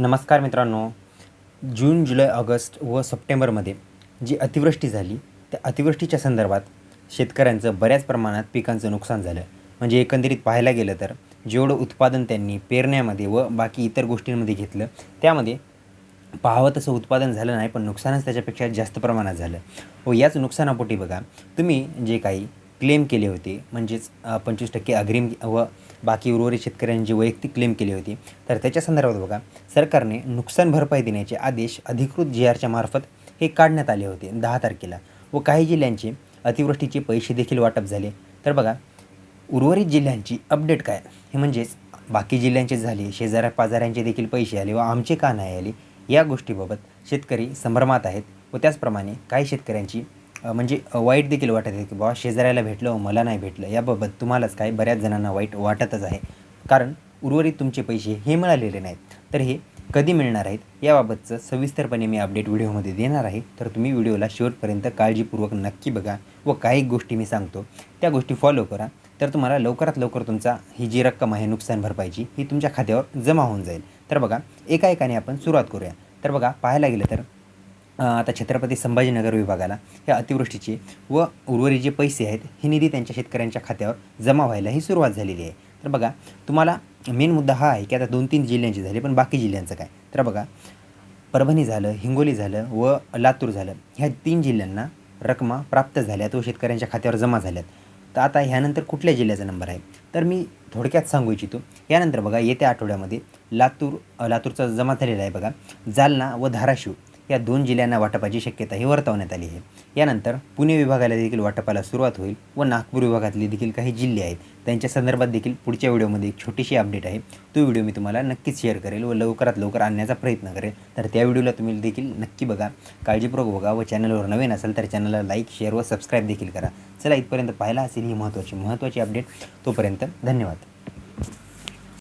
नमस्कार मित्रांनो. जून जुलै ऑगस्ट व सप्टेंबरमध्ये जी अतिवृष्टी झाली त्या अतिवृष्टीच्या संदर्भात शेतकऱ्यांचं बऱ्याच प्रमाणात पिकांचं नुकसान झालं. म्हणजे एकंदरीत पाहायला गेलं तर जेवढं उत्पादन त्यांनी पेरण्यामध्ये व बाकी इतर गोष्टींमध्ये घेतलं त्यामध्ये पाहावं तसं उत्पादन झालं नाही पण नुकसानच त्याच्यापेक्षा जास्त प्रमाणात झालं. व याच नुकसानापोटी बघा तुम्ही जे काही क्लेम केले होते. म्हणजेच पंचवीस टक्के अग्रिम व बाकी उर्वरित शेतकऱ्यांनी वैयक्तिक क्लेम केली होती तर त्याच्या संदर्भात बघा सरकारने नुकसान भरपाई देण्याचे आदेश अधिकृत जी आरच्या मार्फत हे काढण्यात आले होते दहा तारखेला. व काही जिल्ह्यांचे अतिवृष्टीचे पैसे देखील वाटप झाले. तर बघा उर्वरित जिल्ह्यांची अपडेट काय? हे म्हणजेच बाकी जिल्ह्यांचे झाले शेजाऱ्या पाजाऱ्यांचे देखील पैसे आले व आमचे का नाही आले या गोष्टीबाबत शेतकरी संभ्रमात आहेत व त्याचप्रमाणे काही शेतकऱ्यांची म्हणजे वाईट देखील वाटत आहे की बाबा शेजाऱ्याला भेटलं मला नाही भेटलं याबाबत तुम्हालाच काय बऱ्याच जणांना वाईट वाटतच आहे. कारण उर्वरित तुमचे पैसे हे मिळालेले नाहीत. तर हे कधी मिळणार आहेत याबाबतचं सविस्तरपणे मी अपडेट व्हिडिओमध्ये देणार आहे. तर तुम्ही व्हिडिओला शेवटपर्यंत काळजीपूर्वक नक्की बघा व काही गोष्टी मी सांगतो. त्या गोष्टी फॉलो करा. तर तुम्हाला लवकरात लवकर तुमचा ही जी रक्कम आहे नुकसान भरपाईची ही तुमच्या खात्यावर जमा होऊन जाईल. तर बघा एका एकाने आपण सुरुवात करूया. तर बघा पाहायला गेलं तर आता छत्रपती संभाजीनगर विभागाला या अतिवृष्टीचे व उर्वरित जे पैसे आहेत हे निधी त्यांच्या शेतकऱ्यांच्या खात्यावर जमा व्हायला ही सुरुवात झालेली आहे. तर बघा तुम्हाला मेन मुद्दा हा आहे की आता दोन तीन जिल्ह्यांची झाली पण बाकी जिल्ह्यांचं काय? तर बघा परभणी झालं हिंगोली झालं व लातूर झालं ह्या तीन जिल्ह्यांना रकमा प्राप्त झाल्यात व शेतकऱ्यांच्या खात्यावर जमा झाल्यात. तर आता ह्यानंतर कुठल्या जिल्ह्याचा नंबर आहे? तर मी थोडक्यात सांगू इच्छितो यानंतर बघा येत्या आठवड्यामध्ये लातूर लातूरचा जमा झालेला आहे बघा जालना व धाराशिव. या दोन जिल्ह्यांना वाटपाची शक्यता ही वर्तवण्यात आली आहे. यानंतर पुणे विभागाला देखील वाटपाला सुरुवात होईल व नागपूर विभागातले देखील काही जिल्हे आहेत. त्यांच्या संदर्भात देखील पुढच्या व्हिडिओमध्ये एक छोटीशी अपडेट आहे. तो व्हिडिओ मी तुम्हाला नक्कीच शेअर करेल व लवकरात लवकर आणण्याचा प्रयत्न करेल. तर त्या व्हिडिओला तुम्ही देखील नक्की बघा. काळजीपूर्वक बघा व चॅनलवर नवीन असेल तर चॅनलला लाईक शेअर व सबस्क्राईब देखील करा. चला इथपर्यंत पाहिला असेल ही महत्त्वाची महत्त्वाची अपडेट. तोपर्यंत धन्यवाद.